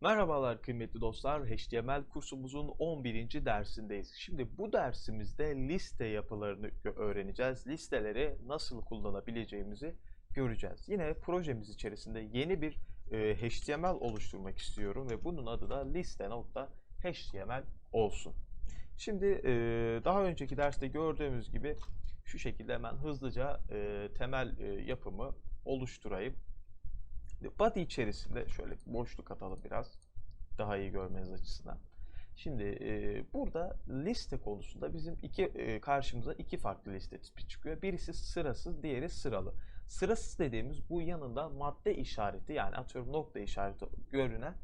Merhabalar kıymetli dostlar. HTML kursumuzun 11. dersindeyiz. Şimdi bu dersimizde liste yapılarını öğreneceğiz. Listeleri nasıl kullanabileceğimizi göreceğiz. Yine projemiz içerisinde yeni bir e, HTML oluşturmak istiyorum ve bunun adı da liste.html olsun. Şimdi e, daha önceki derste gördüğümüz gibi şu şekilde hemen hızlıca e, temel e, yapımı oluşturayım. Body içerisinde şöyle boşluk atalım biraz. Daha iyi görmeniz açısından. Şimdi e, burada liste konusunda bizim iki e, karşımıza iki farklı liste tipi çıkıyor. Birisi sırasız, diğeri sıralı. Sırasız dediğimiz bu yanında madde işareti yani atıyorum nokta işareti görünen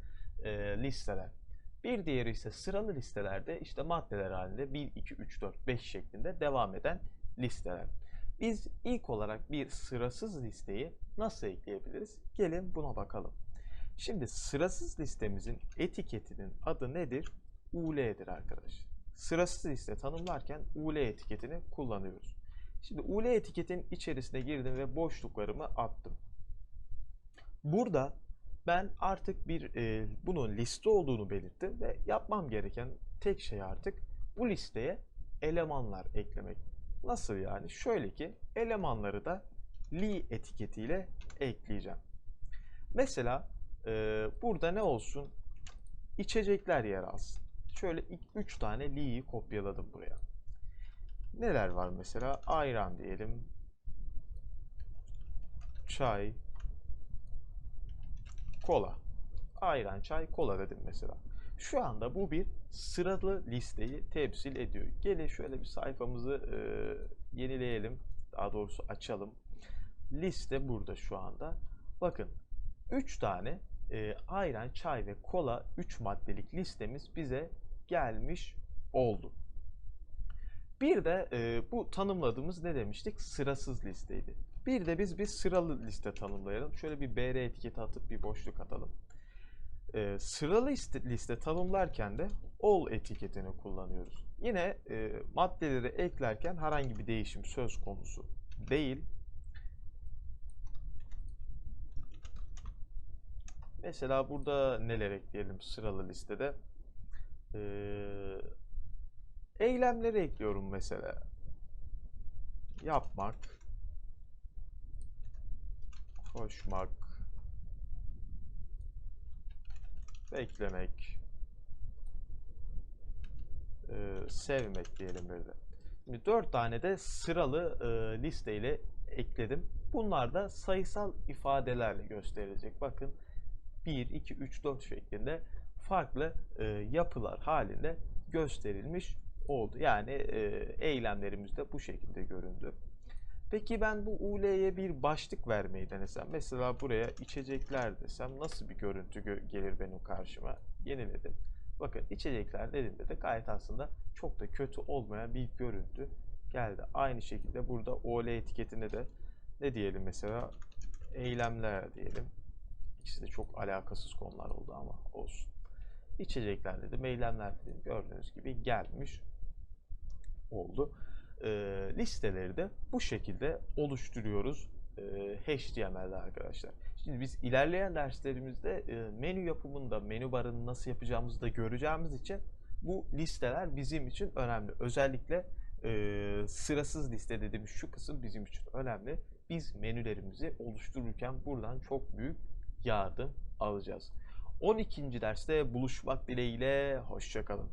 e, listeler. Bir diğeri ise sıralı listelerde işte maddeler halinde 1, 2, 3, 4, 5 şeklinde devam eden listeler. Biz ilk olarak bir sırasız listeyi nasıl ekleyebiliriz? Gelin buna bakalım. Şimdi sırasız listemizin etiketinin adı nedir? UL'dir arkadaşlar. Sırasız liste tanımlarken UL etiketini kullanıyoruz. Şimdi UL etiketin içerisine girdim ve boşluklarımı attım. Burada ben artık bir e, bunun liste olduğunu belirttim ve yapmam gereken tek şey artık bu listeye elemanlar eklemek. Nasıl yani? Şöyle ki elemanları da li etiketiyle ekleyeceğim. Mesela e, burada ne olsun? İçecekler yer alsın. Şöyle 3 tane li'yi kopyaladım buraya. Neler var mesela? Ayran diyelim. Çay. Kola. Ayran, çay, kola dedim mesela. Şu anda bu bir sıralı listeyi temsil ediyor. Gelin şöyle bir sayfamızı e, yenileyelim. Daha doğrusu açalım. Liste burada şu anda. Bakın 3 tane e, ayran, çay ve kola 3 maddelik listemiz bize gelmiş oldu. Bir de e, bu tanımladığımız ne demiştik? Sırasız listeydi. Bir de biz bir sıralı liste tanımlayalım. Şöyle bir BR etiketi atıp bir boşluk atalım. E, sıralı liste, liste tanımlarken de all etiketini kullanıyoruz. Yine e, maddeleri eklerken herhangi bir değişim söz konusu değil. Mesela burada neler ekleyelim sıralı listede? Ee, eylemleri ekliyorum mesela. Yapmak, koşmak, beklemek, e, sevmek diyelim bir de. Şimdi dört tane de sıralı e, listeyle ekledim. Bunlar da sayısal ifadelerle gösterilecek. Bakın 1, 2, 3, 4 şeklinde farklı e, yapılar halinde gösterilmiş oldu. Yani e, eylemlerimiz de bu şekilde göründü. Peki ben bu UL'ye bir başlık vermeyi denesem. Mesela buraya içecekler desem nasıl bir görüntü gö- gelir benim karşıma? Yeniledim. Bakın içecekler dediğimde de gayet aslında çok da kötü olmayan bir görüntü geldi. Aynı şekilde burada OL etiketine de ne diyelim mesela eylemler diyelim. İkisi de çok alakasız konular oldu ama olsun. İçecekler dedim, eylemler dedim. Gördüğünüz gibi gelmiş oldu. Ee, listeleri de bu şekilde oluşturuyoruz e, HTML'de arkadaşlar. Şimdi biz ilerleyen derslerimizde e, menü yapımında, menü barını nasıl yapacağımızı da göreceğimiz için bu listeler bizim için önemli. Özellikle e, sırasız liste dediğimiz şu kısım bizim için önemli. Biz menülerimizi oluştururken buradan çok büyük yardım alacağız. 12. derste buluşmak dileğiyle hoşçakalın.